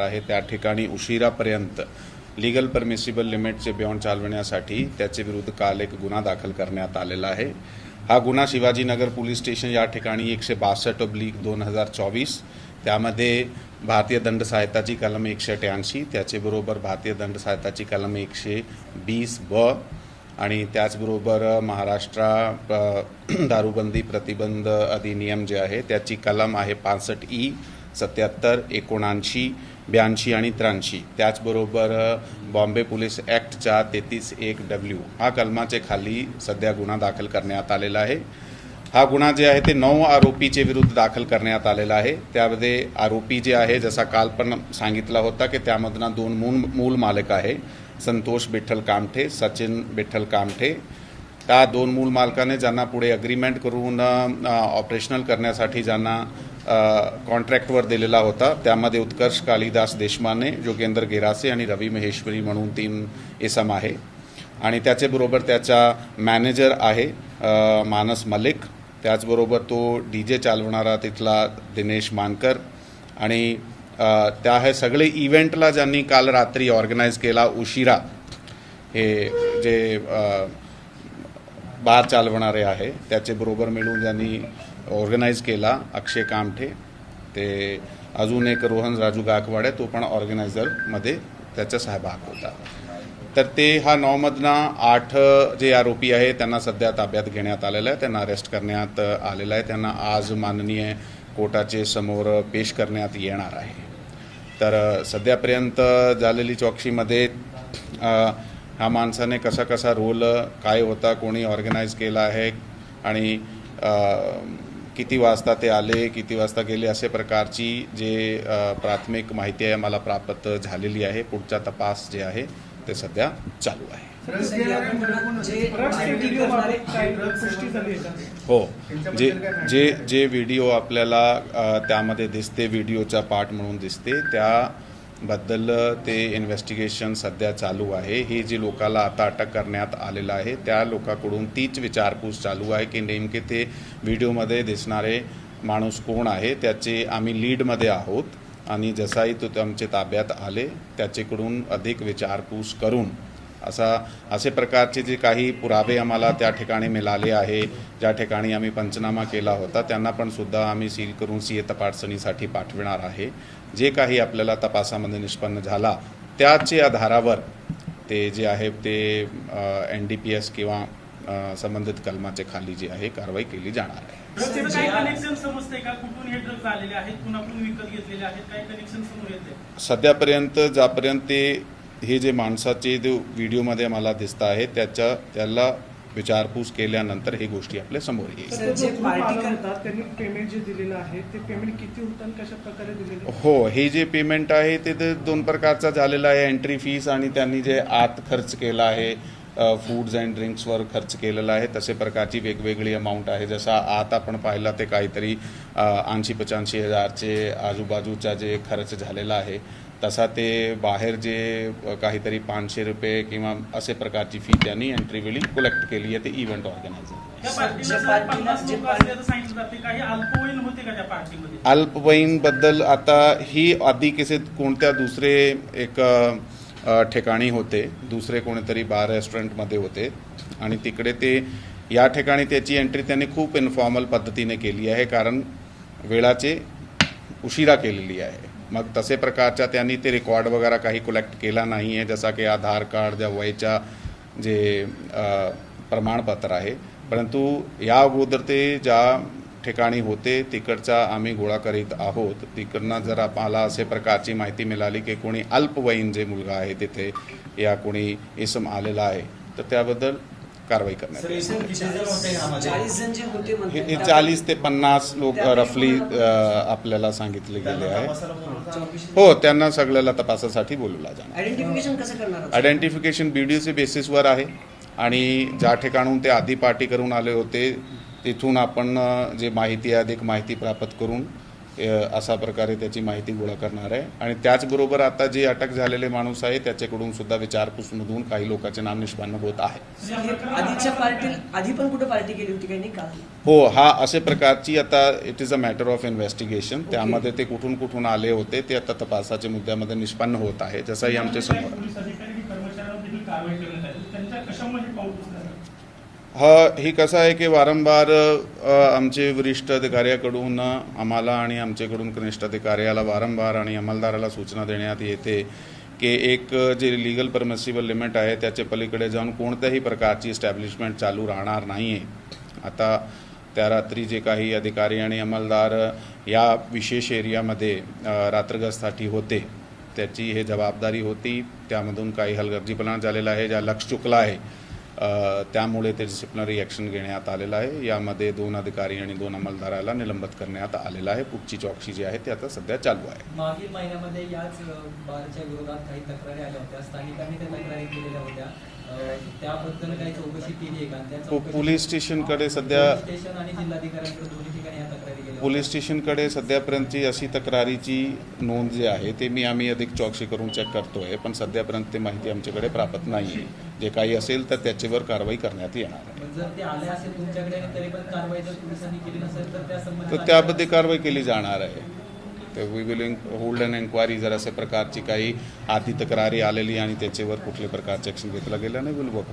आहे त्या ठिकाणी उशिरापर्यंत लिगल परमिसिबल लिमिटचे बियॉन्ड चालवण्यासाठी त्याचे विरुद्ध काल एक गुन्हा दाखल करण्यात आलेला आहे. हा गुन्हा शिवाजीनगर पोलीस स्टेशन या ठिकाणी एकशे बासष्ट ब्लिक दोन हजार चोवीस त्यामध्ये भारतीय दंड सहायताची कलम एकशे अठ्याऐंशी त्याचेबरोबर भारतीय दंड सहायताची कलम एकशे वीस ब आणि त्याचबरोबर महाराष्ट्र दारूबंदी प्रतिबंध अधिनियम जे आहे त्याची कलम आहे पासष्ट ई. सत्याहत्तर एकोणऐंशी ब्याऐंशी आणि त्र्याऐंशी. त्याचबरोबर बॉम्बे पोलीस ॲक्टच्या तेहतीस एक डब्ल्यू. हा कलमाचे खाली सध्या गुन्हा दाखल करण्यात आलेला आहे. हा गुन्हा जे आहे ते नऊ आरोपीचे विरुद्ध दाखल करण्यात आलेला आहे. त्यामध्ये आरोपी जे आहे जसा काल पण सांगितला होता की त्यामधनं दोन मूल मूल मालक आहे. संतोष विठ्ठल कामठे सचिन विठ्ठल कामठे. त्या दोन मूल मालकाने ज्यांना पुढे अग्रीमेंट करून ऑपरेशनल करण्यासाठी ज्यांना कॉन्ट्रॅक्टवर दिलेला होता. त्यामध्ये उत्कर्ष कालिदास देशमाने जोगेंद्र गिरासे आणि रवी महेश्वरी म्हणून तीन इसम आहे. आणि त्याच्याबरोबर त्याचा मॅनेजर आहे मानस मलिक. त्याचबरोबर तो डी जे चालवणारा तिथला दिनेश मानकर. आणि त्या हे सगळे इव्हेंटला ज्यांनी काल रात्री ऑर्गनाईज केला उशिरा हे जे बार चालवणारे आहे. त्याच्याबरोबर मिळून ज्यांनी ऑर्गनाईज केला अक्षय कामठे. ते अजून एक रोहन राजू गायकवाड आहे तो पण ऑर्गनायझरमध्ये त्याचा सहभाग होता. तर ते हा नॉमदना आठ जे आरोपी आहे त्यांना सध्या ताब्यात घेण्यात आलेलं आहे. त्यांना अरेस्ट करण्यात आलेलं आहे. त्यांना आज माननीय कोर्टाचे समोर पेश करण्यात येणार आहे. तर सध्यापर्यंत झालेली चौकशीमध्ये ह्या माणसाने कसा कसा रोल काय होता कोणी ऑर्गनाईज केला आहे आणि किती वाजता ते आले किती वाजता गेले असे प्रकारची जे प्राथमिक माहिती आहे मला प्राप्त झालेली आहे. पुढचा तपास जे आहे ते सध्या चालू आहे. हो. जे जे जे व्हिडिओ आपल्याला त्यामध्ये दिसते व्हिडिओचा पार्ट म्हणून दिसते त्या बद्दल ते इन्व्हेस्टिगेशन सध्या चालू आहे. हे जे लोकाला आता अटक करण्यात आलेलं आहे त्या लोकांकडून तीच विचारपूस चालू आहे की नेमके ते व्हिडिओमध्ये दिसणारे माणूस कोण आहे त्याचे आम्ही लीडमध्ये आहोत. आणि जसाही तो आमचे ताब्यात आले त्याच्याकडून अधिक विचारपूस करून असा असे प्रकारचे जे काही पुरावे आम्हाला त्या ठिकाणी मिळाले आहे ज्या ठिकाणी आम्ही पंचनामा केला होता त्यांना पण सुद्धा आम्ही सील करून सी ए तपासणीसाठी पाठविणार आहे. जे काही आपल्याला तपासामध्ये निष्पन्न झाला त्याचे आधारावर ते जे आहे ते एन डी पी एस किंवा संबंधित कलमाचे खाली जी आहे कारवाई केली जाणार आहे. सध्यापर्यंत ज्यापर्यंत ते हे जे माणसाचे जो व्हिडिओमध्ये मला दिसत आहे त्याच्या त्याला विचारपूस केल्यानंतर हे गोष्टी आपल्यासमोर येईल. हो हे जे पेमेंट आहे ते ते दोन प्रकारचं झालेलं आहे. एंट्री फीस आणि त्यांनी जे आत खर्च केला आहे फूड्स अँड ड्रिंक्सवर खर्च केलेला आहे तसे प्रकारची वेगवेगळी अमाऊंट आहे. जसा आत आपण पाहिला ते काहीतरी ऐंशी पंच्याऐंशी हजारचे आजूबाजूचा जे खर्च झालेला आहे तसा ते बाहेर जे काहीतरी पाचशे रुपये किंवा असे प्रकारची फी त्यांनी एंट्री वेळी कलेक्ट केली आहे ते इव्हेंट ऑर्गनायझर अल्पवयीन अल्पवयीनबद्दल आता ही आधी कसे कोणत्या दुसरे एक ठिकाणी होते दुसरे कोणीतरी बार रेस्टॉरंटमध्ये होते आणि तिकडे ते या ठिकाणी त्याची एंट्री त्यांनी खूप इन्फॉर्मल पद्धतीने केली आहे कारण वेळाचे उशिरा केलेली आहे. मग तसे प्रकारच्या त्यांनी ते रेकॉर्ड वगैरे काही कलेक्ट केला नाही आहे जसा की आधार कार्ड ज्या वयच्या जे प्रमाणपत्र आहे. परंतु या अगोदर ते ज्या ठिकाणी होते तिकडचा आम्ही गोळा करीत आहोत. तिकडनं जर आम्हाला असे प्रकारची माहिती मिळाली की कोणी अल्पवयीन जे मुलगा आहे तिथे या कोणी इसम आलेला आहे तर त्याबद्दल कारवाई करण्यात हे हे चाळीस ते पन्नास लोक रफली आपल्याला सांगितले गेले आहे. हो त्यांना सगळ्याला तपासासाठी बोलवला जाणार आयडेंटिफिकेशन कसं करणार आहोत? आयडेंटिफिकेशन बी डी ओचे बेसिसवर आहे. आणि ज्या ठिकाणून ते आधी पार्टी करून आले होते तिथून आपण जे माहिती आहे अधिक माहिती प्राप्त करून असा प्रकारे त्याची माहिती गोळा करणार आहे. आणि त्याचबरोबर आता जे अटक झालेले माणूस आहे त्याच्याकडून सुद्धा विचारपूसमधून काही लोकांचे नाव निष्पन्न होत आहे. या प्रकरणात- आधीच्या पार्टी आधी पण कुठे पार्टी केली होती काही नाही काल हो हा असे प्रकारची आता it is a matter of investigation त्यामध्ये ते कुठून कुठून आले होते ते आता तपासाच्या मुद्द्यामध्ये निष्पन्न होत आहे जसंही आमच्यासमोर पोलीस अधिकारी आणि कर्मचाऱ्यांवर देखील कारवाई करण्यात आली त्यांच्या कशामध्ये पाऊल उचलणार हा ही कसं आहे की वारंवार आमचे वरिष्ठ अधिकाऱ्याकडून आम्हाला आणि आमच्याकडून कनिष्ठ अधिकाऱ्याला वारंवार आणि अंमलदाराला सूचना देण्यात येते की एक जे लिगल परमिसिबल लिमिट आहे त्याच्या पलीकडे जाऊन कोणत्याही प्रकारची इस्टॅब्लिशमेंट चालू राहणार नाही आहे आता त्या रात्री जे काही अधिकारी आणि अंमलदार या विशेष एरियामध्ये अ, होते त्याची हे जबाबदारी होती. त्यामधून काही हलगर्जीपणा झालेला आहे ज्या लक्ष चुकला आहे. त्यामुळे ते डिसिप्लिनरी ॲक्शन घेण्यात आलेलं आहे. यामध्ये दोन अधिकारी आणि दोन अंमलदाराला निलंबित करण्यात आलेलं आहे. पुढची चौकशी जी आहे ती आता सध्या चालू आहे. मागील महिन्यामध्ये याच बारच्या विरोधात काही तक्रारी आल्या होत्या. स्थानिकांनी त्या तक्रारी केलेल्या होत्या. त्याबद्दल काही चौकशी केली आहे का? पोलीस स्टेशनकडे सध्या पोलीस स्टेशन आणि जिल्हाधिकाऱ्यांकडे दोन्ही ठिकाणी या तक्रारी केल्या पोलीस स्टेशनकडे सध्यापर्यंतची अशी तक्रारीची नोंद जी आहे ते मी आम्ही अधिक चौकशी करून चेक करतोय. पण सध्यापर्यंत ती माहिती आमच्याकडे प्राप्त नाही आहे जे काही असेल तर त्याच्यावर कारवाई करण्यात येणार आहे. तरी पण कारवाई केली जाणार आहे. तर we will hold an enquiry जर अशा प्रकारची काही आधी तक्रारी आलेली आणि त्याच्यावर कुठल्या प्रकारचे ॲक्शन घेतलं गेलं नाही विल वर्क